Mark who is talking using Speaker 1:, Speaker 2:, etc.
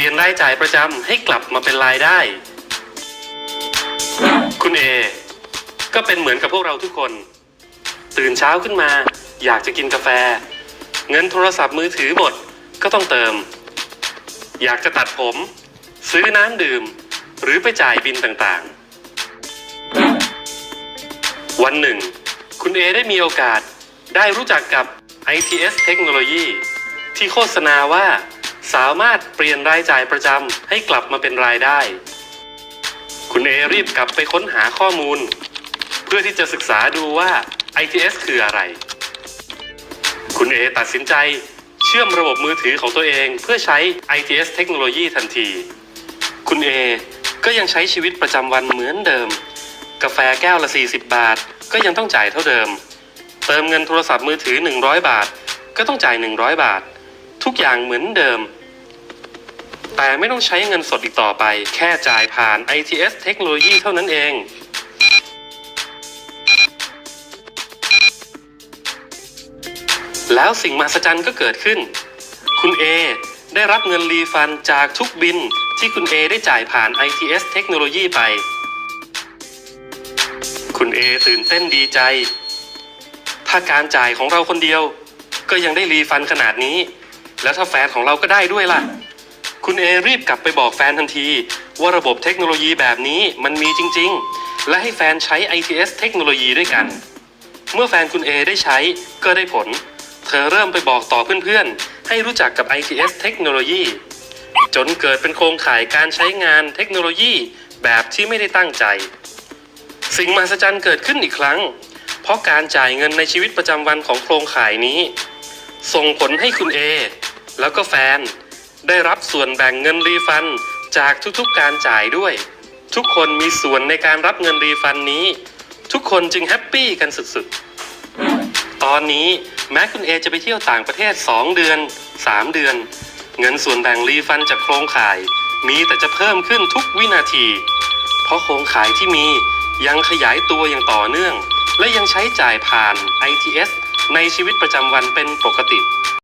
Speaker 1: ลี่ยนรายจ่ายประจำให้กลับมาเป็นรายได้ คุณเอ ก็เป็นเหมือนกับพวกเราทุกคน ตื่นเช้าขึ้นมา อยากจะกินกาแฟ เงินโทรศัพท์มือถือหมดก็ต้องเติม อยากจะตัดผม ซื้อน้ำดื่ม หรือไปจ่ายบินต่างๆ วันหนึ่ง คุณเอได้มีโอกาสได้รู้จักกับ ITS เทคโนโลยีที่โฆษณาว่า สามารถเปลี่ยนรายจ่ายประจำให้กลับมาเป็นรายได้ คุณเอรีบกลับไปค้นหาข้อมูล เพื่อที่จะศึกษาดูว่า ITS คืออะไร คุณเอตัดสินใจเชื่อมระบบมือถือของตัวเองเพื่อใช้ ITS เทคโนโลยีทันที คุณเอก็ยังใช้ชีวิตประจำวันเหมือนเดิม กาแฟแก้วละ 40 บาท ก็ยังต้องจ่ายเท่าเดิม เติมเงินโทรศัพท์มือถือ 100 บาท ก็ต้องจ่าย 100 บาท ทุกอย่างเหมือนเดิม แต่ไม่ต้องใช้เงินสดอีกต่อไป แค่จ่ายผ่าน ITS เทคโนโลยีเท่านั้นเองแล้วสิ่งมหัศจรรย์ก็เกิดขึ้น คุณเอได้รับเงินรีฟันจากทุกบินที่คุณเอได้จ่ายผ่าน ITS เทคโนโลยีไป คุณเอตื่นเต้นดีใจ ถ้าการจ่ายของเราคนเดียว ก็ยังได้รีฟันขนาดนี้ แล้วถ้าแฟนของเราก็ได้ด้วยล่ะ คุณเอรีบกลับไปบอกแฟนทันที ว่าระบบเทคโนโลยีแบบนี้มันมีจริง ๆ และให้แฟนใช้ ITS เทคโนโลยีด้วยกัน เมื่อแฟนคุณเอได้ใช้ก็ได้ผล เธอเริ่มไปบอกต่อเพื่อนๆ ให้รู้จักกับ ITS เทคโนโลยีจนเกิดเป็นโครงข่ายการใช้งานเทคโนโลยีแบบที่ไม่ได้ตั้งใจ สิ่งมหัศจรรย์เกิดขึ้นอีกครั้ง เพราะการจ่ายเงินในชีวิตประจำวันของโครงข่ายนี้ ส่งผลให้คุณเอแล้วก็แฟน ได้รับส่วนแบ่งเงินรีฟันจากทุกๆการจ่ายด้วย ทุกคนมีส่วนในการรับเงินรีฟันนี้ ทุกคนจึงแฮปปี้กันสุดๆ ตอนนี้แม้คุณเอจะไปเที่ยวต่างประเทศ 2 เดือน 3 เดือน เงินส่วนแบ่งรีฟันจากโครงข่าย มีแต่จะเพิ่มขึ้นทุกวินาที เพราะโครงข่ายที่มียังขยายตัวอย่างต่อเนื่อง และยังใช้จ่ายผ่าน ITS ในชีวิตประจำวันเป็นปกติ